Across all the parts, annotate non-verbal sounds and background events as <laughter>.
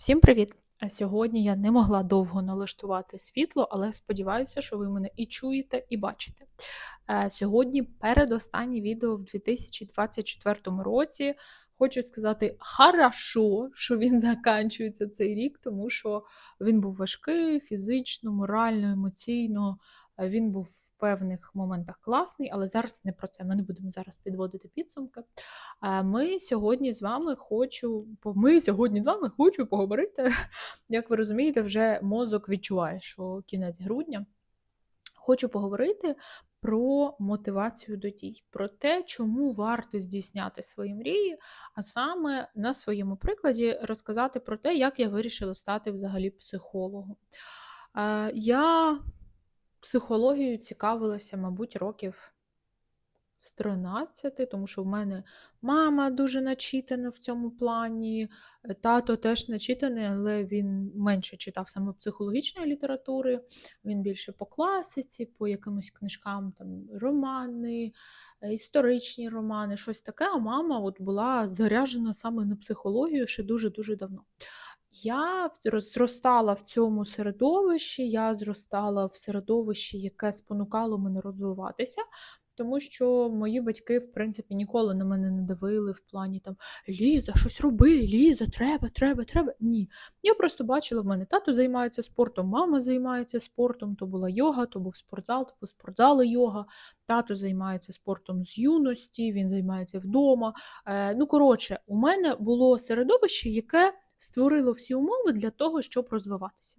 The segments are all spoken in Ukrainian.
Всім привіт! А Сьогодні я не могла довго налаштувати світло, але сподіваюся, що ви мене і чуєте, і бачите. Е, Сьогодні передостаннє відео в 2024 році. Хочу сказати, хорошо, що він закінчується цей рік, тому що він був важкий фізично, морально, емоційно. Е, Він був в певних моментах класний, але зараз не про це. Ми не будемо зараз підводити підсумки. Е, Ми сьогодні з вами хочу, ми сьогодні з вами хочу поговорити. <laughs> Як ви розумієте, вже мозок відчуває, що кінець грудня. Хочу поговорити про мотивацію до дій, про те, чому варто здійсняти свої мрії, а саме на своєму прикладі розказати про те, як я вирішила стати взагалі психологом. Е, Я психологією цікавилася, мабуть, років з 13, тому що в мене мама дуже начитана в цьому плані, тато теж начитаний, але він менше читав саме психологічної літератури, він більше по класиці, по якимось книжкам, там романи, історичні романи, щось таке. А мама от була заряджена саме на психологію ще дуже-дуже давно. Я зростала в цьому середовищі, я зростала в середовищі, яке спонукало мене розвиватися, тому що мої батьки, в принципі, ніколи на мене не давили в плані там Ліза, щось роби, Ліза, треба, треба, треба. Ні. Я просто бачила, в мене тато займається спортом, мама займається спортом, то була йога, то був спортзал, то був спортзал йога. Тато займається спортом з юності, він займається вдома. Е, ну, коротше, у мене було середовище, яке створило всі умови для того, щоб розвиватися.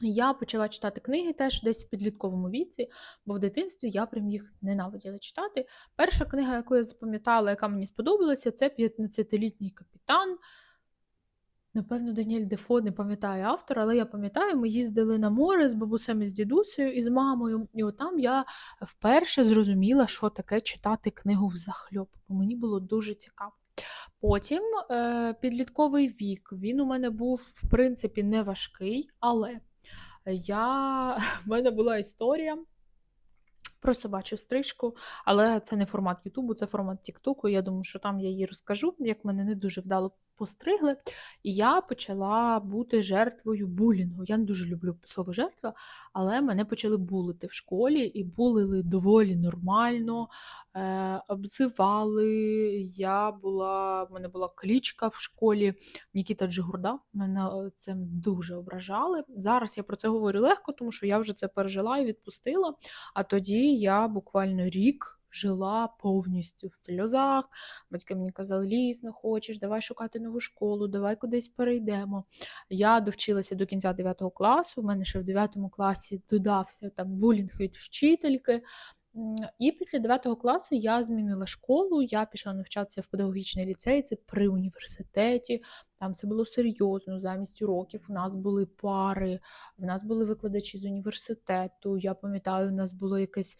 Я почала читати книги теж десь в підлітковому віці, бо в дитинстві я прям їх ненавиділа читати. Перша книга, яку я запам'ятала, яка мені сподобалася, це 15-літній капітан. Напевно, Даніель Дефо не пам'ятаю автора, але я пам'ятаю, ми їздили на море з бабусем і з дідусею і з мамою. І отам я вперше зрозуміла, що таке читати книгу взахльоб, бо мені було дуже цікаво. Потім е, підлітковий вік. Він у мене був, в принципі, не важкий, але я... <laughs> в мене була історія про собачу стрижку, але це не формат Ютубу, це формат Тіктоку. Я думаю, що там я її розкажу, як мене не дуже вдало постригли. І я почала бути жертвою булінгу. Я не дуже люблю слово жертва, але мене почали булити в школі і булили доволі нормально, е, обзивали. Я була, в мене була клічка в школі Нікіта Джигурда. Мене е, це дуже ображали. Зараз я про це говорю легко, тому що я вже це пережила і відпустила. А тоді я буквально рік жила повністю в сльозах. Батьки мені казали, лізь, не хочеш, давай шукати нову школу, давай кудись перейдемо. Я довчилася до кінця 9 класу. У мене ще в 9 класі додався там булінг від вчительки. І після 9 класу я змінила школу, я пішла навчатися в педагогічний ліцей, це при університеті. Там все було серйозно. Замість уроків у нас були пари, в нас були викладачі з університету. Я пам'ятаю, у нас було якесь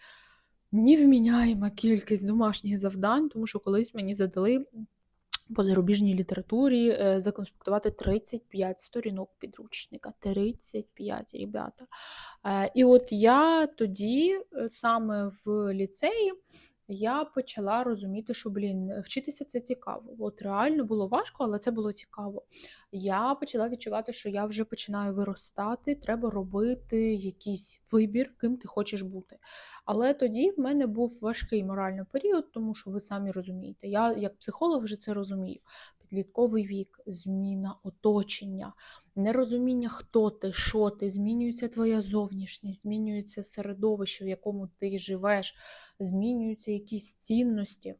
невміняєма кількість домашніх завдань, тому що колись мені задали по зарубіжній літературі е, законспектувати 35 сторінок підручника. 35, ребята. Е, І от я тоді, е, саме в ліцеї, я почала розуміти, що блін, вчитися це цікаво. От реально було важко, але це було цікаво. Я почала відчувати, що я вже починаю виростати, треба робити якийсь вибір, ким ти хочеш бути. Але тоді в мене був важкий моральний період, тому що ви самі розумієте, я як психолог вже це розумію. Підлітковий вік, зміна оточення, нерозуміння, хто ти, що ти, змінюється твоя зовнішність, змінюється середовище, в якому ти живеш, змінюються якісь цінності.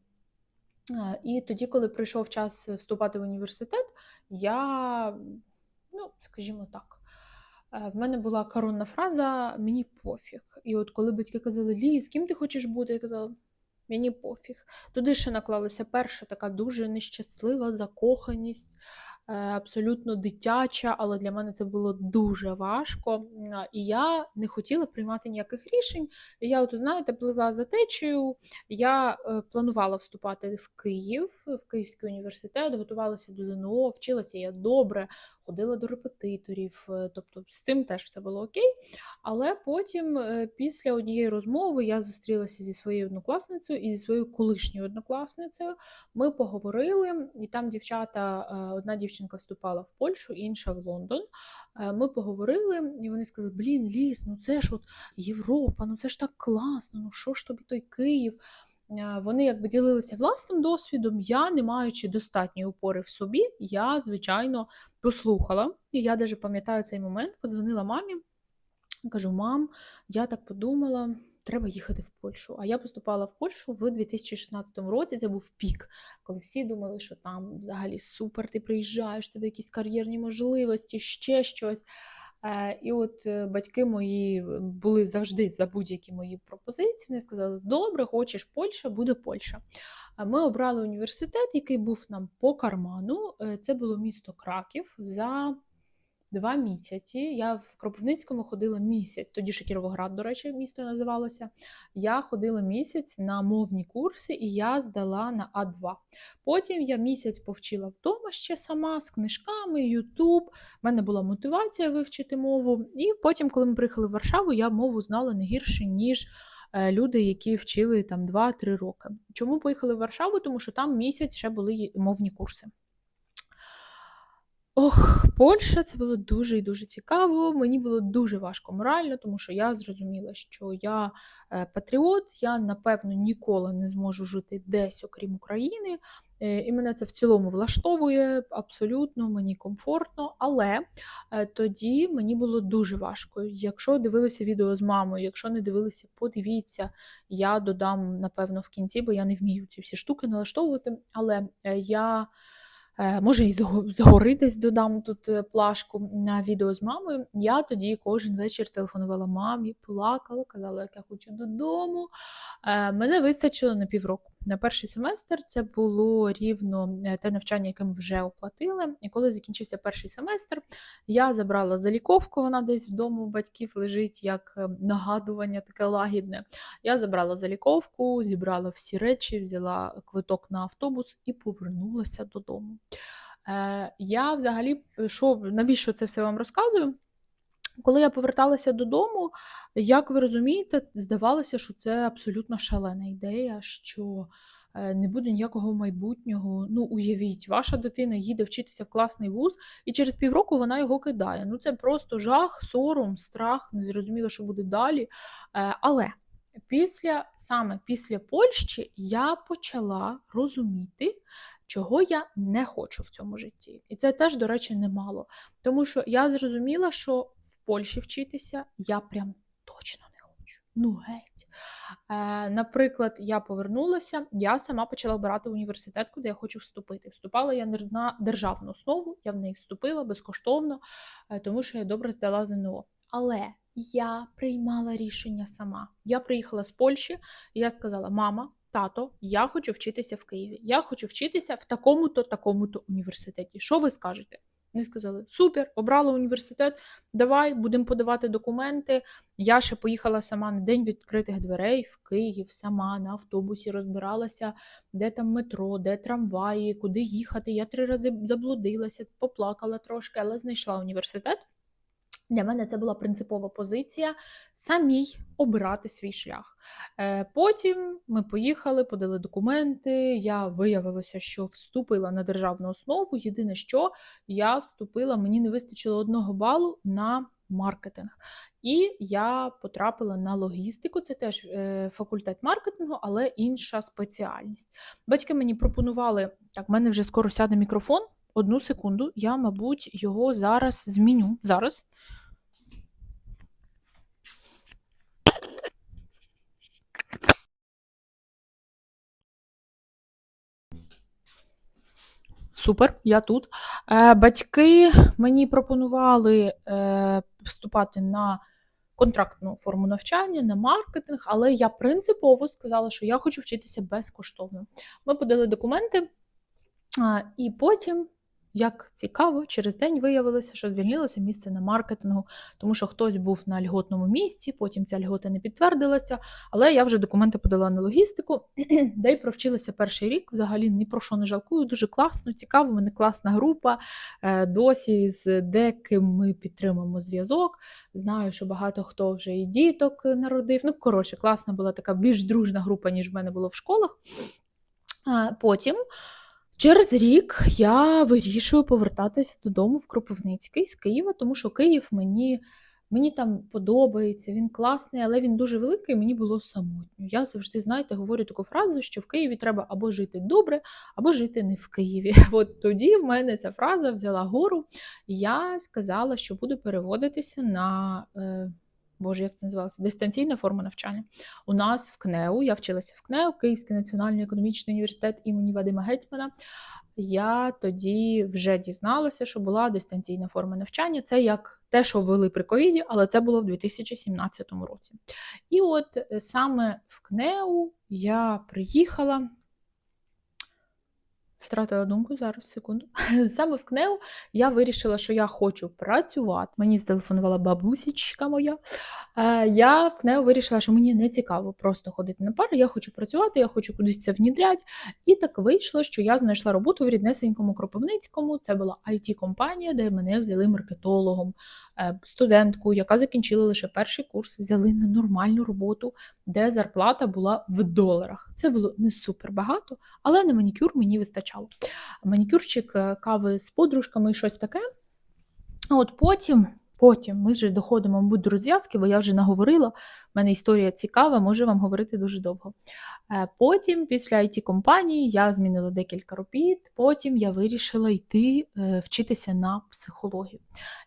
І тоді, коли прийшов час вступати в університет, я, ну, скажімо так, е, в мене була коронна фраза Мені пофіг. І от коли батьки казали, Лі, з ким ти хочеш бути? Я казала, мені пофіг. Туди ще наклалася перша така дуже нещаслива закоханість, абсолютно дитяча, але для мене це було дуже важко. І я не хотіла приймати ніяких рішень. Я, от, знаєте, пливла за течією. Я е, планувала вступати в Київ, в Київський університет, готувалася до ЗНО, вчилася я добре, ходила до репетиторів, е, тобто з цим теж все було окей. Але потім, е, після однієї розмови, я зустрілася зі своєю однокласницею і зі своєю колишньою однокласницею. Ми поговорили, і там дівчата, е, одна дівчина дівчинка вступала в Польщу, інша в Лондон. Е, Ми поговорили, і вони сказали: Блін, Ліс, ну це ж от Європа, ну це ж так класно, ну що ж тобі той Київ? Е, Вони якби ділилися власним досвідом. Я, не маючи достатньої опори в собі, я, звичайно, послухала. І я навіть пам'ятаю цей момент, подзвонила мамі. Кажу, мам, я так подумала, треба їхати в Польщу. А я поступала в Польщу в 2016 році. Це був пік, коли всі думали, що там взагалі супер, ти приїжджаєш, тебе якісь кар'єрні можливості, ще щось. Е, І от е, батьки мої були завжди за будь-які мої пропозиції. Вони сказали: Добре, хочеш Польща, буде Польща. Ми обрали університет, який був нам по карману. Е, Це було місто Краків за два місяці. Я в Кропивницькому ходила місяць, тоді ще Кіровоград, до речі, місто називалося. Я ходила місяць на мовні курси, і я здала на А2. Потім я місяць повчила вдома ще сама з книжками, Ютуб. У мене була мотивація вивчити мову. І потім, коли ми приїхали в Варшаву, я мову знала не гірше, ніж е, люди, які вчили там 2-3 роки. Чому поїхали в Варшаву? Тому що там місяць ще були мовні курси. Ох, Польща це було дуже і дуже цікаво. Мені було дуже важко морально, тому що я зрозуміла, що я е, патріот, я напевно ніколи не зможу жити десь, окрім України. Е, І мене це в цілому влаштовує абсолютно, мені комфортно. Але е, тоді мені було дуже важко. Якщо дивилися відео з мамою, якщо не дивилися, подивіться. Я додам, напевно, в кінці, бо я не вмію ці всі штуки налаштовувати. Але я. Е, Може, і зго- згори десь додам тут е, плашку на відео з мамою. Я тоді кожен вечір телефонувала мамі, плакала, казала, як я хочу додому. Е, Мене вистачило на півроку. На перший семестр це було рівно е, те навчання, яке ми вже оплатили. І коли закінчився перший семестр, я забрала заліковку, вона десь вдома у батьків лежить як е, нагадування, таке лагідне. Я забрала заліковку, зібрала всі речі, взяла квиток на автобус і повернулася додому. Е, я взагалі, що, навіщо це все вам розказую? Коли я поверталася додому, як ви розумієте, здавалося, що це абсолютно шалена ідея, що е, не буде ніякого майбутнього. Ну, уявіть, ваша дитина їде вчитися в класний вуз, і через півроку вона його кидає. Ну, це просто жах, сором, страх, незрозуміло, що буде далі. Е, Але після саме після Польщі я почала розуміти, чого я не хочу в цьому житті. І це теж, до речі, немало. Тому що я зрозуміла, що Польщі вчитися я прям точно не хочу. Ну, геть. Е, наприклад, я повернулася, я сама почала обирати університет, куди я хочу вступити. Вступала я на державну основу, я в неї вступила безкоштовно, е, тому що я добре здала ЗНО. Але я приймала рішення сама. Я приїхала з Польщі, і я сказала: мама, тато, я хочу вчитися в Києві. Я хочу вчитися в такому-то, такому-то університеті. Що ви скажете? Вони сказали: Супер, обрала університет, давай будемо подавати документи. Я ще поїхала сама на день відкритих дверей в Київ, сама на автобусі розбиралася, де там метро, де трамваї, куди їхати. Я три рази заблудилася, поплакала трошки, але знайшла університет. Для мене це була принципова позиція самій обирати свій шлях. Е, Потім ми поїхали, подали документи. Я виявилося, що вступила на державну основу. Єдине, що я вступила, мені не вистачило одного балу на маркетинг. І я потрапила на логістику. Це теж е, факультет маркетингу, але інша спеціальність. Батьки мені пропонували, так, в мене вже скоро сяде мікрофон. Одну секунду, я, мабуть, його зараз зміню. Зараз. Супер, я тут. Е, батьки мені пропонували е, вступати на контрактну форму навчання, на маркетинг, але я принципово сказала, що я хочу вчитися безкоштовно. Ми подали документи, і потім, як цікаво, через день виявилося, що звільнилося місце на маркетингу, тому що хтось був на льготному місці, потім ця льгота не підтвердилася. Але я вже документи подала на логістику, <clears throat> де й провчилася перший рік. Взагалі ні про що не жалкую. Дуже класно, цікаво. У мене класна група. Е, Досі з деким ми підтримуємо зв'язок. Знаю, що багато хто вже і діток народив. Ну, коротше, класна була така більш дружна група, ніж в мене було в школах. Потім. Через рік я вирішую повертатися додому в Кропивницький з Києва, тому що Київ мені, мені там подобається, він класний, але він дуже великий, мені було самотньо. Я завжди, знаєте, говорю таку фразу, що в Києві треба або жити добре, або жити не в Києві. <laughs> От тоді в мене ця фраза взяла гору. Я сказала, що буду переводитися на. Боже, як це називалося? Дистанційна форма навчання. У нас в КНЕУ, я вчилася в КНЕУ, Київський національний економічний університет імені Вадима Гетьмана. Я тоді вже дізналася, що була дистанційна форма навчання. Це як те, що ввели при ковіді, але це було в 2017 році. І от е, саме в КНЕУ я приїхала. Втратила думку зараз, секунду. <laughs> Саме в КНЕУ я вирішила, що я хочу працювати. Мені зателефонувала бабусічка моя. Е, Я в КНЕУ вирішила, що мені не цікаво просто ходити на пари. Я хочу працювати, я хочу кудись це внідряти. І так вийшло, що я знайшла роботу в ріднесенькому Кропивницькому. Це була it компанія де мене взяли маркетологом, студентку, яка закінчила лише перший курс, взяли на нормальну роботу, де зарплата була в доларах. Це було не супер багато, але на манікюр мені вистачало. Манікюрчик, е, кави з подружками і щось таке. От потім. Потім ми вже доходимо, мабуть, до розв'язки, бо я вже наговорила. У мене історія цікава, можу вам говорити дуже довго. Е, потім, після it компанії я змінила декілька робіт. Потім я вирішила йти е, вчитися на психологію.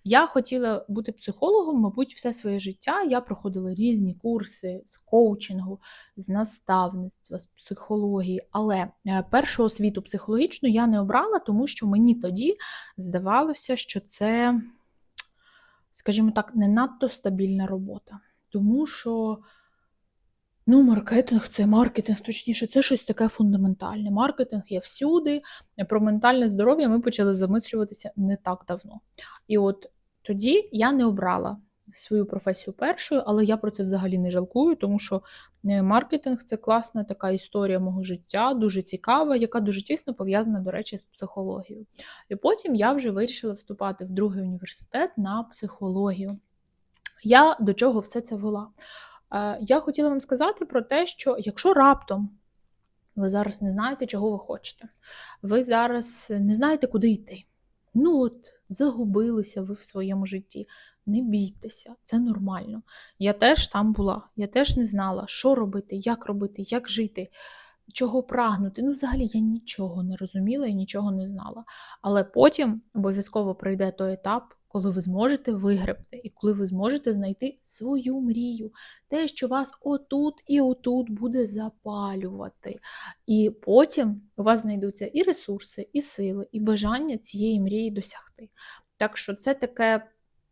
Я хотіла бути психологом, мабуть, все своє життя. Я проходила різні курси з коучингу, з наставництва, з психології, але е, першу освіту психологічну я не обрала, тому що мені тоді здавалося, що це скажімо так, не надто стабільна робота. Тому що ну, маркетинг це маркетинг, точніше, це щось таке фундаментальне. Маркетинг є всюди. Про ментальне здоров'я ми почали замислюватися не так давно. І от тоді я не обрала свою професію першою, але я про це взагалі не жалкую, тому що е, маркетинг це класна така історія мого життя, дуже цікава, яка дуже тісно пов'язана, до речі, з психологією. І потім я вже вирішила вступати в другий університет на психологію. Я до чого все це вела? Е, я хотіла вам сказати про те, що якщо раптом ви зараз не знаєте, чого ви хочете, ви зараз не знаєте, куди йти. Ну от, загубилися ви в своєму житті не бійтеся, це нормально. Я теж там була, я теж не знала, що робити, як робити, як жити, чого прагнути. Ну, взагалі, я нічого не розуміла і нічого не знала. Але потім обов'язково прийде той етап. Коли ви зможете вигребти, і коли ви зможете знайти свою мрію, те, що вас отут і отут буде запалювати. І потім у вас знайдуться і ресурси, і сили, і бажання цієї мрії досягти. Так що це таке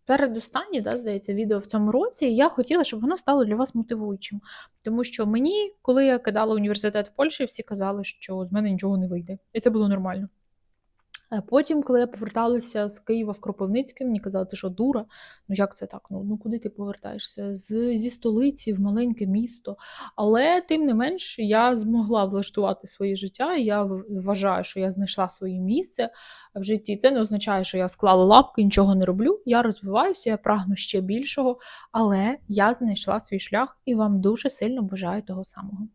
передостаннє, да, здається, відео в цьому році, я хотіла, щоб воно стало для вас мотивуючим. Тому що мені, коли я кидала університет в Польщі, всі казали, що з мене нічого не вийде. І це було нормально. Е, потім, коли я поверталася з Києва в Кропивницьке, мені казали, ти що дура? Ну як це так? Ну ну куди ти повертаєшся? З, Зі столиці в маленьке місто. Але тим не менш я змогла влаштувати своє життя. Я вважаю, що я знайшла своє місце в житті. Це не означає, що я склала лапки, нічого не роблю. Я розвиваюся, я прагну ще більшого, але я знайшла свій шлях і вам дуже сильно бажаю того самого.